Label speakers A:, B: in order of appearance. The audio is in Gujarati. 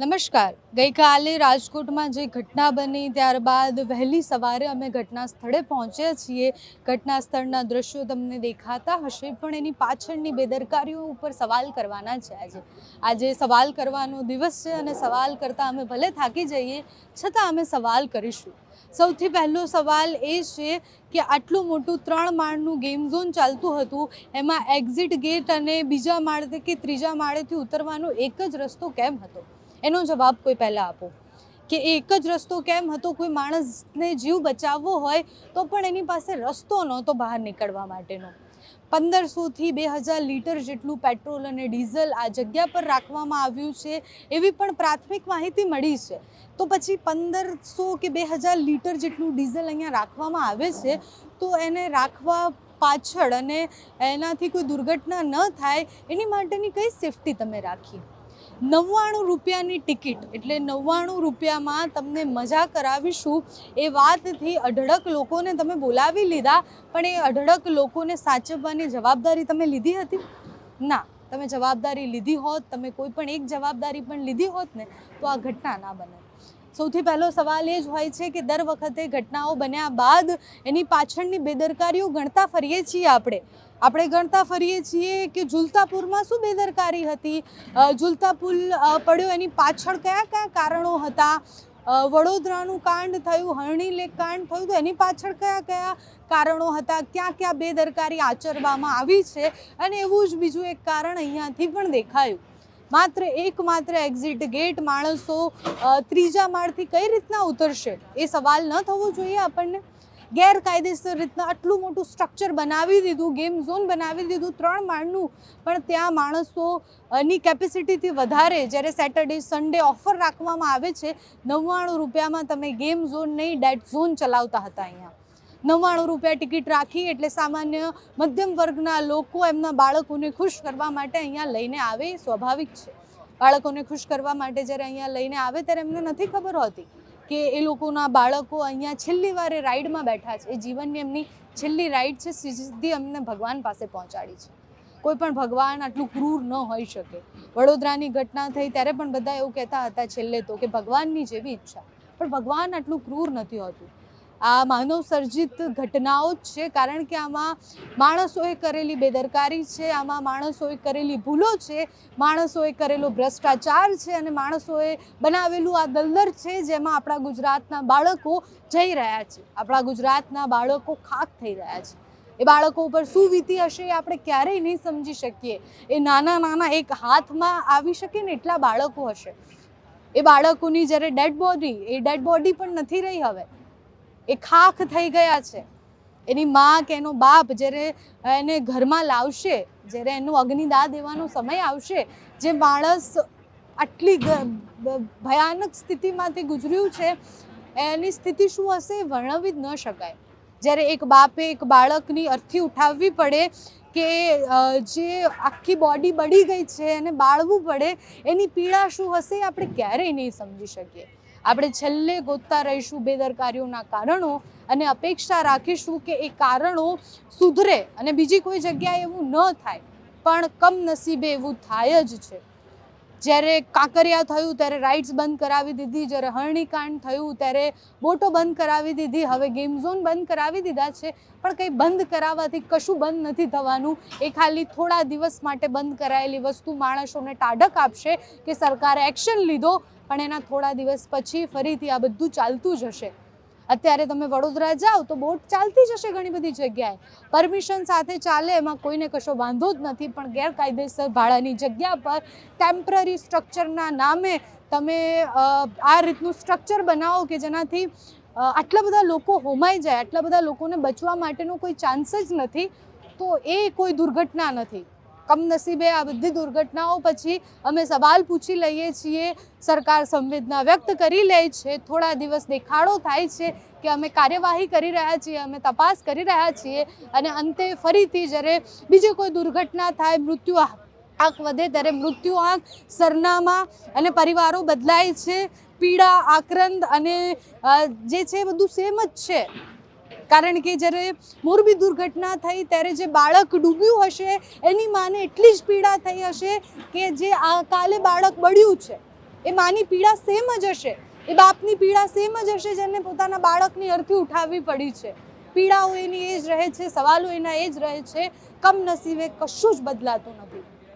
A: નમસ્કાર. ગઈકાલે રાજકોટમાં જે ઘટના બની, ત્યારબાદ વહેલી સવારે અમે ઘટના સ્થળે પહોંચ્યા છીએ. ઘટના સ્થળના દ્રશ્યો તમને દેખાતા હશે, પણ એની પાછળની બેદરકારીઓ ઉપર સવાલ કરવાના છે આજે. આજે સવાલ કરવાનો દિવસ છે અને સવાલ કરતાં અમે ભલે થાકી જઈએ, છતાં અમે સવાલ કરીશું. સૌથી પહેલો સવાલ એ છે કે આટલું મોટું ત્રણ માળનું ગેમ ઝોન ચાલતું હતું, એમાં એક્ઝિટ ગેટ અને બીજા માળે કે ત્રીજા માળેથી ઉતરવાનો એક જ રસ્તો કેમ હતો? એનો જવાબ કોઈ પહેલાં આપો. કે એક જ રસ્તો કેમ હતો? કોઈ માણસને જીવ બચાવવો હોય તો પણ એની પાસે રસ્તો નહોતો બહાર નીકળવા માટેનો. પંદરસોથી બે હજાર લીટર જેટલું પેટ્રોલ અને ડીઝલ આ જગ્યા પર રાખવામાં આવ્યું છે એવી પણ પ્રાથમિક માહિતી મળી છે. તો પછી પંદરસો કે બે હજાર લીટર જેટલું ડીઝલ અહીંયા રાખવામાં આવે છે તો એને રાખવા પાછળ અને એનાથી કોઈ દુર્ઘટના ન થાય એની માટેની કઈ સેફટી તમે રાખી? નવ્વાણું રૂપિયાની ટિકિટ, એટલે નવ્વાણું રૂપિયામાં તમને મજા કરાવીશું. એ વાતથી અઢળક લોકોને તમે બોલાવી લીધા, પણ એ અઢળક લોકોને સાચવવાની જવાબદારી તમે લીધી હતી? ના, તમે જવાબદારી લીધી હોત, તમે કોઈ પણ એક જવાબદારી પણ લીધી હોત ને, તો આ ઘટના ના બને. સૌથી પહેલો સવાલ એ જ હોય છે કે દર વખતે ઘટનાઓ બન્યા બાદ એની પાછળની બેદરકારીઓ ગણતા ફરીએ છીએ આપણે? આપણે ગણતા ફરીએ છીએ કે ઝુલતાપુરમાં શું બેદરકારી હતી? અ, ઝુલતા પુલ પડ્યો એની પાછળ કયા કયા કારણો હતા? વડોદરાનું કાંડ થયું હરણી લેક કાંડ થયું તો એની પાછળ કયા કયા કારણો હતા? ક્યાં ક્યાં બેદરકારી આચરવામાં આવી છે? અને એવું જ બીજું એક કારણ અહીંયાથી પણ દેખાયું. માત્ર એક માત્ર એક્ઝિટ ગેટ માણસો ત્રીજા માળથી કઈ રીતના ઉતરશે એ સવાલ ન થવો જોઈએ આપણને. ગેરકાયદેસર રીતના આટલું મોટું સ્ટ્રક્ચર બનાવી દીધું ગેમ ઝોન બનાવી દીધું ત્રણ માળનું, પણ ત્યાં માણસોની કેપેસિટીથી વધારે જ્યારે સેટરડે સન્ડે ઓફર રાખવામાં આવે છે, નવ્વાણું રૂપિયામાં તમે ગેમ ઝોન નહીં ડેટ ઝોન ચલાવતા હતા અહીંયા. નવ્વાણું રૂપિયા ટિકિટ રાખી એટલે સામાન્ય મધ્યમ વર્ગના લોકો એમના બાળકોને ખુશ કરવા માટે અહીંયા લઈને આવે સ્વાભાવિક છે. બાળકોને ખુશ કરવા માટે જ્યારે અહીંયા લઈને આવે ત્યારે એમને નથી ખબર હોતી કે એ લોકોના બાળકો અહીંયા છેલ્લી વારે રાઈડમાં બેઠા છે. એ જીવનની એમની છેલ્લી રાઈડ છે, સીધી અમને ભગવાન પાસે પહોંચાડી છે. કોઈ પણ ભગવાન આટલું ક્રૂર ન હોઈ શકે. વડોદરાની ઘટના થઈ ત્યારે પણ બધા એવું કહેતા હતા છેલ્લે તો કે ભગવાનની જેવી ઈચ્છા. પણ ભગવાન આટલું ક્રૂર નથી હોતું. આ માનવ સર્જિત ઘટનાઓ જ છે, કારણ કે આમાં માણસોએ કરેલી બેદરકારી છે, આમાં માણસોએ કરેલી ભૂલો છે, માણસોએ કરેલો ભ્રષ્ટાચાર છે અને માણસોએ બનાવેલું આ દલદર છે, જેમાં આપણા ગુજરાતના બાળકો જઈ રહ્યા છે. આપણા ગુજરાતના બાળકો ખાક થઈ રહ્યા છે. એ બાળકો ઉપર શું વીતી હશે એ આપણે ક્યારેય નહીં સમજી શકીએ. એ નાના નાના એક હાથમાં આવી શકે ને એટલા બાળકો હશે. એ બાળકોની જ્યારે ડેડ બોડી, એ ડેડ બોડી પણ નથી રહી હવે. એ ખાખ થઈ ગયા છે. એની માં કે એનો બાપ જ્યારે એને ઘરમાં લાવશે, જ્યારે એનું અગ્નિદા દેવાનો સમય આવશે, જે માણસ આટલી ભયાનક સ્થિતિમાંથી ગુજર્યું છે, એની સ્થિતિ શું હશે વર્ણવી જ ન શકાય. જ્યારે એક બાપે એક બાળકની અર્થી ઉઠાવવી પડે કે જે આખી બોડી બળી ગઈ છે, એને બાળવું પડે, એની પીડા શું હશે, આપણે ક્યારેય નહીં સમજી શકીએ. આપણે છેલ્લે ગોતતા રહીશું બેદરકારીઓના કારણો અને અપેક્ષા રાખીશું કે એ કારણો સુધરે અને બીજી કોઈ જગ્યાએ એવું ન થાય. પણ કમનસીબે એવું થાય જ છે. જ્યારે કાંકરિયા થયું, ત્યારે રાઇડ્સ બંધ કરાવી દીધી, જ્યારે હરણીકાંડ થયું, ત્યારે બોટો બંધ કરાવી દીધી, હવે ગેમ ઝોન બંધ કરાવી દીધા છે, પણ કંઈ બંધ કરાવવાથી કશું બંધ નથી થવાનું. એ ખાલી થોડા દિવસ માટે બંધ કરાયેલી વસ્તુ માણસોને ટાઢક આપશે કે સરકારે એક્શન લીધો, પણ એના થોડા દિવસ પછી ફરીથી આ બધું ચાલતું જ હશે. અત્યારે તમે વડોદરા જાઓ તો બોટ ચાલતી જ હશે ઘણી બધી જગ્યાએ. પરમિશન સાથે ચાલે, એમાં કોઈને કશો વાંધો જ નથી, પણ ગેરકાયદેસર ભાડાની જગ્યા પર ટેમ્પરરી સ્ટ્રક્ચરના નામે તમે આ રીતનું સ્ટ્રક્ચર બનાવો કે જેનાથી આટલા બધા લોકો હોમાઈ જાય, આટલા બધા લોકોને બચવા માટેનો કોઈ ચાન્સ જ નથી, તો એ કોઈ દુર્ઘટના નથી. કમનસીબે આ બધી દુર્ઘટનાઓ પછી અમે સવાલ પૂછી લઈએ છીએ. સરકાર સંવેદના વ્યક્ત કરી લે છે. થોડા દિવસ દેખાડો થાય છે કે અમે કાર્યવાહી કરી રહ્યા છીએ, અમે તપાસ કરી રહ્યા છીએ અને અંતે ફરીથી જ્યારે બીજી કોઈ દુર્ઘટના થાય, મૃત્યુ આંક વધે ત્યારે મૃત્યુ આંક સરનામા અને પરિવારો બદલાય છે. પીડા, આક્રંદ અને જે છે બધું સેમ જ છે. કારણ કે જ્યારે મોરબી દુર્ઘટના થઈ ત્યારે જે બાળક ડૂબ્યું હશે, એની માને એટલી જ પીડા થઈ હશે કે જે આ કાલે બાળક બળ્યું છે, એ માની પીડા સેમ જ હશે. એ બાપની પીડા સેમ જ હશે જેને પોતાના બાળકની અર્થી ઉઠાવવી પડી છે. પીડાઓ એની એ જ રહે છે, સવાલો એના એ જ રહે છે, કમનસીબે કશું જ બદલાતું નથી.